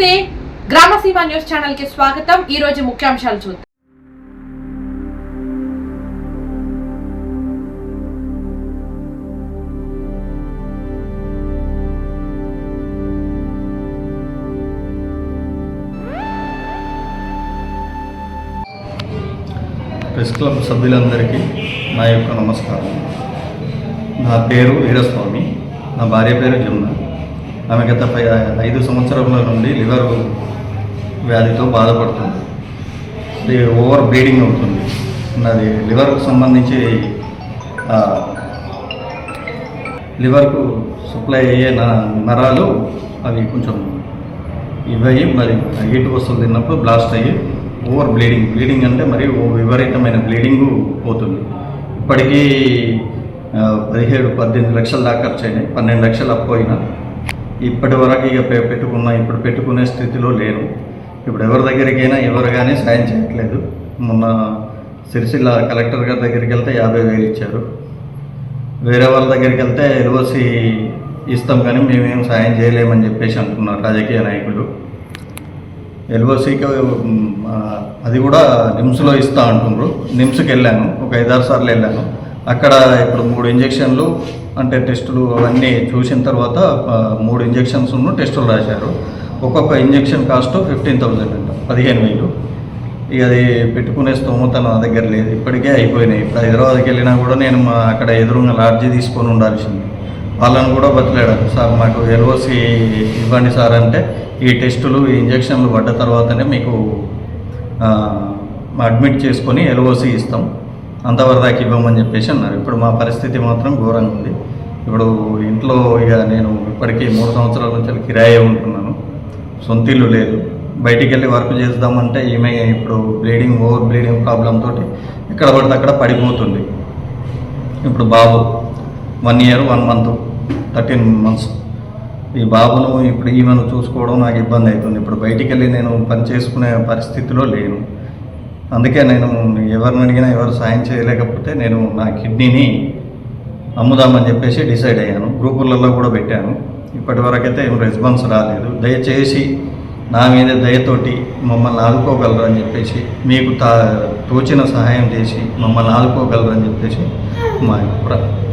నమస్తే. గ్రామసీమ న్యూస్ ఛానల్కి స్వాగతం. ఈ రోజు ముఖ్యాంశాలు చూద్దాం. ప్రెస్ క్లబ్ సభ్యులందరికీ నా యొక్క నమస్కారం. నా పేరు వీరస్వామి. నా భార్య పేరు జమున. ఆమె గత ఐదు సంవత్సరాల నుండి లివర్ వ్యాధితో బాధపడుతుంది. ఓవర్ బ్లీడింగ్ అవుతుంది. నాది లివర్కు సంబంధించి లివర్కు సప్లై అయ్యే నా నరాలు అవి కొంచెం ఇవయ్యి మరి హీట్ వస్తువులు తిన్నప్పుడు బ్లాస్ట్ అయ్యి ఓవర్ బ్లీడింగ్. బ్లీడింగ్ అంటే మరి ఓ విపరీతమైన బ్లీడింగ్ పోతుంది. ఇప్పటికీ పదిహేడు పద్దెనిమిది లక్షల దాకా ఖర్చు అయినాయి. పన్నెండు లక్షలు అప్పోయినా ఇప్పటి వరకు ఇక పె- పెట్టుకున్న ఇప్పుడు పెట్టుకునే స్థితిలో లేను. ఇప్పుడు ఎవరి దగ్గరికైనా ఎవరు కానీ సాయం చేయట్లేదు. మొన్న సిరిసిల్ల కలెక్టర్ గారి దగ్గరికి వెళ్తే యాభై వేలు ఇచ్చారు. వేరే వాళ్ళ దగ్గరికి వెళ్తే ఎల్ఓసి ఇస్తాం కానీ మేమేం సాయం చేయలేమని చెప్పేసి అంటున్నారు రాజకీయ నాయకులు. ఎల్ఓసికి అది కూడా నిమ్స్లో ఇస్తా అంటున్నారు. నిమ్స్కి వెళ్ళాను. ఒక ఐదారు సార్లు వెళ్ళాను. అక్కడ ఇప్పుడు మూడు ఇంజెక్షన్లు అంటే టెస్టులు అవన్నీ చూసిన తర్వాత మూడు ఇంజెక్షన్స్ టెస్టులు రాశారు. ఒక్కొక్క ఇంజెక్షన్ కాస్ట్ ఫిఫ్టీన్ థౌజండ్ అంట పదిహేను వేలు. ఇక అది పెట్టుకునే స్తోమత నా దగ్గర లేదు ఇప్పటికే అయిపోయినాయి. ఇప్పుడు హైదరాబాద్కి వెళ్ళినా కూడా నేను మా అక్కడ ఎదురుగా లాడ్జీ తీసుకొని ఉండాల్సింది. వాళ్ళని కూడా బతిలాడాను సార్ మాకు ఎల్ఓసి ఇవ్వండి సార్ అంటే ఈ టెస్టులు ఈ ఇంజక్షన్లు పడ్డ తర్వాతనే మీకు అడ్మిట్ చేసుకొని ఎల్ఓసి ఇస్తాం. అంతవరకు దాకా ఇవ్వమని చెప్పేసి అన్నారు. ఇప్పుడు మా పరిస్థితి మాత్రం ఘోరంగా ఉంది. ఇప్పుడు ఇంట్లో ఇక నేను ఇప్పటికీ మూడు సంవత్సరాల నుంచి కిరాయే ఉంటున్నాను. సొంత ఇల్లు లేదు. బయటికి వెళ్ళి వర్క్ చేద్దామంటే ఈమె ఇప్పుడు బ్లీడింగ్ ఓవర్ బ్లీడింగ్ ప్రాబ్లం తోటి ఎక్కడ పడితే అక్కడ పడిపోతుంది. ఇప్పుడు బాబు one year one month thirteen months. ఈ బాబును ఇప్పుడు ఈమెను చూసుకోవడం నాకు ఇబ్బంది అవుతుంది. ఇప్పుడు బయటికి వెళ్ళి నేను పని చేసుకునే పరిస్థితిలో లేను. అందుకే నేను ఎవరిని అడిగినా ఎవరు సాయం చేయలేకపోతే నేను నా కిడ్నీని అమ్ముదామని చెప్పేసి డిసైడ్ అయ్యాను. గ్రూపులలో కూడా పెట్టాను. ఇప్పటి వరకైతే ఏం రెస్పాన్స్ రాలేదు. దయచేసి నా మీద దయతోటి మమ్మల్ని ఆదుకోగలరు అని చెప్పేసి మీకు తా తోచిన సహాయం చేసి మమ్మల్ని ఆదుకోగలరు అని చెప్పేసి మా అభిప్రాయం.